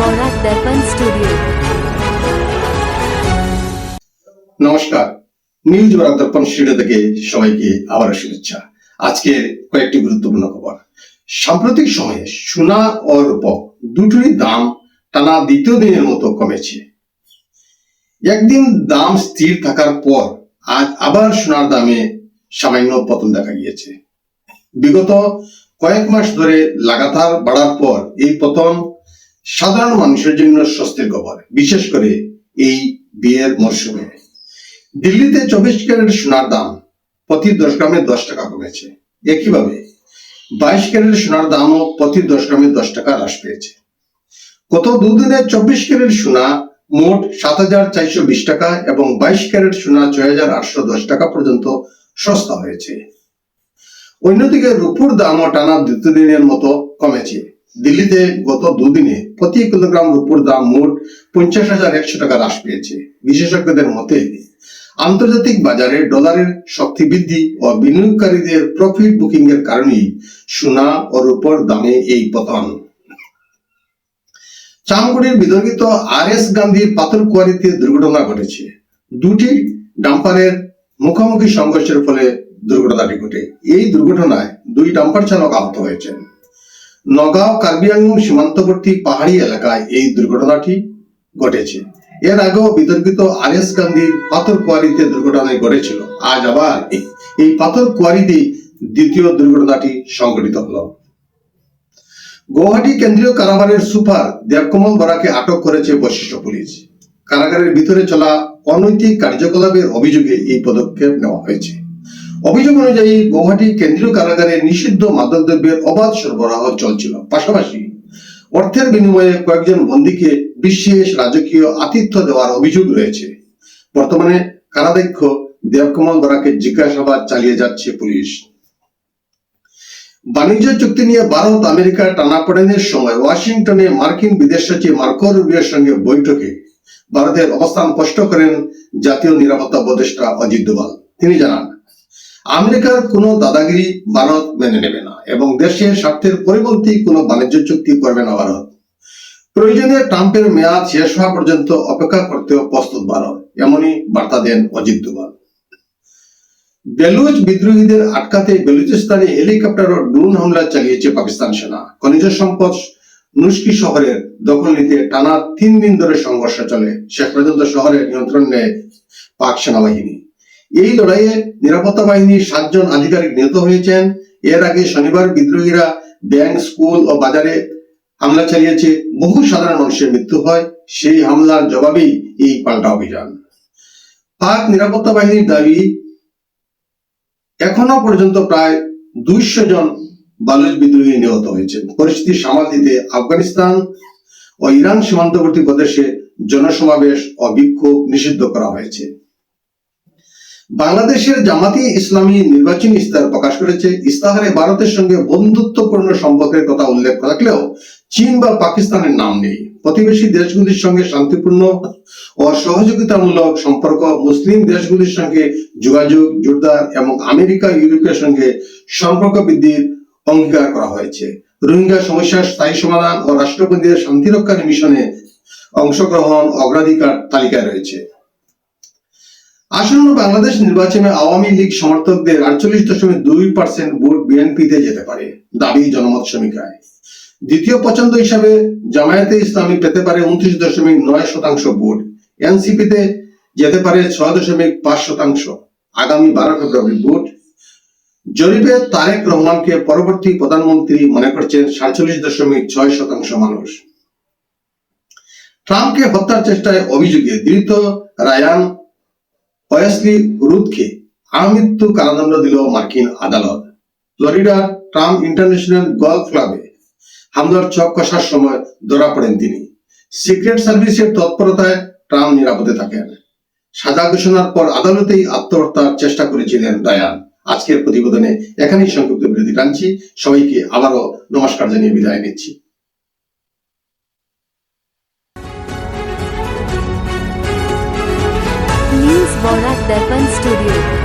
Borat Darpan Studio. নমস্কার news Barak Darpan studio থেকে সবাইকে শুভেচ্ছা। কয়েকটি গুরুত্বপূর্ণ খবর। সাম্প্রতিক সময়ে সোনা ও দুটোরই দাম টানা দ্বিতীয় দিনের মতো কমেছে। একদিন দাম স্থির থাকার পর আজ আবার সোনার দামে সামান্য পতন দেখা গিয়েছে। বিগত কয়েক মাস ধরে লাগাতার বাড়ার পর এই পতন সাধারণ মানুষের জন্য স্বস্তির খবর বিশেষ করে এই বিয়ের মরশুমে। দিল্লিতে চব্বিশ ক্যারেট সোনার দাম প্রতি দশ গ্রামে দশ টাকা কমেছে। একইভাবে, বাইশ ক্যারেট সোনার দামও প্রতি দশ গ্রামে দশ টাকা হ্রাস পেয়েছে। গত দুদিনে চব্বিশ ক্যারেট সোনা মোট সাত হাজার চারশো বিশ টাকা এবং বাইশ ক্যারেট সোনা ছয় হাজার আটশো দশ টাকা পর্যন্ত সস্তা হয়েছে। অন্যদিকে রূপুর দামও টানা দ্বিতীয় দিনের মতো কমেছে। দিল্লিতে গত দুদিনে প্রতি কিলোগ্রাম রূপুর দাম মোট পঞ্চাশ হাজার একশো টাকা হ্রাস পেয়েছে। বিশেষজ্ঞদের মতে, আন্তর্জাতিক বাজারে ডলারের শক্তি বৃদ্ধি ও বিনিয়োগকারীদের প্রফিট বুকিং এর কারণেই সোনা ও রূপর দামে এই পতন। চামগুড়ির বিতর্কিত আর এস গান্ধীর পাথর কুয়ারিতে দুর্ঘটনা ঘটেছে। দুটি ডাম্পারের মুখোমুখি সংঘর্ষের ফলে দুর্ঘটনাটি ঘটে। এই দুর্ঘটনায় দুই ডাম্পার চালক আহত হয়েছেন। নগাঁও কার্বি আংলং সীমান্তবর্তী পাহাড়ি এলাকায় এই দুর্ঘটনাটি ঘটেছে। এর আগেও বিতর্কিত আর এস গান্ধীর পাথর কোয়ারিতে দুর্ঘটনায় ঘটেছিল। আজ আবার এই- পাথর কোয়ারিতে দ্বিতীয় দুর্ঘটনাটি সংঘটিত হলো। গৌহাটি কেন্দ্রীয় কারাগারের সুপার দেবকমল বরাকে আটক করেছে বৈশিষ্ট্য পুলিশ। কারাগারের ভিতরে চলা অনৈতিক কার্যকলাপের অভিযোগে এই পদক্ষেপ নেওয়া হয়েছে। অভিযোগ অনুযায়ী গৌহাটি কেন্দ্রীয় কারাগারে নিষিদ্ধ মাদকদ্রব্যের অবাধ সরবরাহ চলছিল। পাশাপাশি অর্থের বিনিময়ে কয়েকজন বন্দীকে বিশেষ রাজকীয় আতিথ্য দেওয়ার অভিযোগ রয়েছে। বর্তমানে কারাধ্যক্ষ দেবকমল বরাকে জিজ্ঞাসাবাদ চালিয়ে যাচ্ছে পুলিশ। বাণিজ্য চুক্তি নিয়ে ভারত আমেরিকার টানাপোড়েনের সময় ওয়াশিংটনে মার্কিন বিদেশ সচিব মার্কো রুবিওর সঙ্গে বৈঠকে ভারতের অবস্থান স্পষ্ট করেন জাতীয় নিরাপত্তা উপদেষ্টা অজিত ডোভাল তিনি জানান আমেরিকার কোনো দাদাগিরি ভারত মেনে নেবে না এবং দেশের স্বার্থের পরিপন্থী কোনো বাণিজ্য চুক্তি করবে না ভারত। প্রয়োজনে ট্রাম্পের মেয়াদ শেষ হওয়া পর্যন্ত অপেক্ষা করতেও প্রস্তুত ভারত, এমনই বার্তা দেন অজিত ডোভাল বেলুচ বিদ্রোহীদের আটকাতে বেলুচিস্তানে হেলিকপ্টার ও ড্রোন হামলা চালিয়েছে পাকিস্তান সেনা। খনিজ সম্পদ নুস্কি শহরের দখল নিতে টানা তিন দিন ধরে সংঘর্ষ চলে। শেষ পর্যন্ত শহরের নিয়ন্ত্রণ নেয় পাক সেনাবাহিনী। এই লড়াইয়ে নিরাপত্তা বাহিনীর সাতজন আধিকারিক নিহত হয়েছেন। এর আগে শনিবার বিদ্রোহীরা ব্যাংক, স্কুল ও বাজারে হামলা চালিয়েছে। বহু সাধারণ মানুষের মৃত্যু হয়। সেই হামলার জবাবেই এই পাল্টা অভিযান। পাক নিরাপত্তা বাহিনীর দাবি, এখনও পর্যন্ত প্রায় দুইশো জন বালুচ বিদ্রোহী নিহত হয়েছেন। পরিস্থিতি সামাল দিতে আফগানিস্তান ও ইরান সীমান্তবর্তী প্রদেশে জনসমাবেশ ও বিক্ষোভ নিষিদ্ধ করা হয়েছে। বাংলাদেশের জামাতি ইসলামী নির্বাচনী ইস্তাহার প্রকাশ করেছে। ইস্তাহারে ভারতের সঙ্গে বন্ধুত্বপূর্ণ সম্পর্কের কথা উল্লেখ থাকলেও চীন বা পাকিস্তানের নাম নেই। প্রতিবেশী দেশগুলির সঙ্গে শান্তিপূর্ণ ও সহযোগিতামূলক সম্পর্ক, মুসলিম দেশগুলির সঙ্গে যোগাযোগ, জোরদার এবং আমেরিকা, ইউরোপের সঙ্গে সম্পর্ক বৃদ্ধির অঙ্গীকার করা হয়েছে। রোহিঙ্গা সমস্যার স্থায়ী সমাধান ও রাষ্ট্রপতিদের শান্তিরক্ষার মিশনে অংশগ্রহণ অগ্রাধিকার তালিকায় রয়েছে। আসন্ন বাংলাদেশ নির্বাচনে আওয়ামী লীগ সমর্থকদের আটচল্লিশ দশমিক দুই পার্সেন্ট ভোট বিএনপিতে যেতে পারে, দাবি জনমত সমীক্ষায়। দ্বিতীয় পছন্দ হিসাবে জামায়াতে ইসলামী পেতে পারে উনত্রিশ দশমিক নয় শতাংশ ভোট। এনসিপিতে যেতে পারে ছয় দশমিক পাঁচ শতাংশ। আগামী বারো ফেব্রুয়ারি ভোট। জরিপে তারেক রহমানকে পরবর্তী প্রধানমন্ত্রী মনে করছেন সাতচল্লিশ দশমিক ছয় শতাংশ মানুষ। ট্রাম্পকে হত্যার চেষ্টায় অভিযোগে ধৃত রায়ান ওয়েসলি রুথকে আমৃত্যু কারাদণ্ড দিল মার্কিন আদালত। ফ্লোরিডার ট্রাম্প ইন্টারন্যাশনাল গলফ ক্লাবে হামলার ছক কষার সময় ধরা পড়েন তিনি। সিক্রেট সার্ভিসের তৎপরতায় ট্রাম্প নিরাপদে থাকেন। সাজা ঘোষণার পর আদালতেই আত্মহত্যার চেষ্টা করেছিলেন রায়ান আজকের প্রতিবেদনে এখানেই সংক্ষিপ্ত বিরতি টানছি। সবাইকে আবারও নমস্কার জানিয়ে বিদায় নিচ্ছি। Borat Darpan Studio.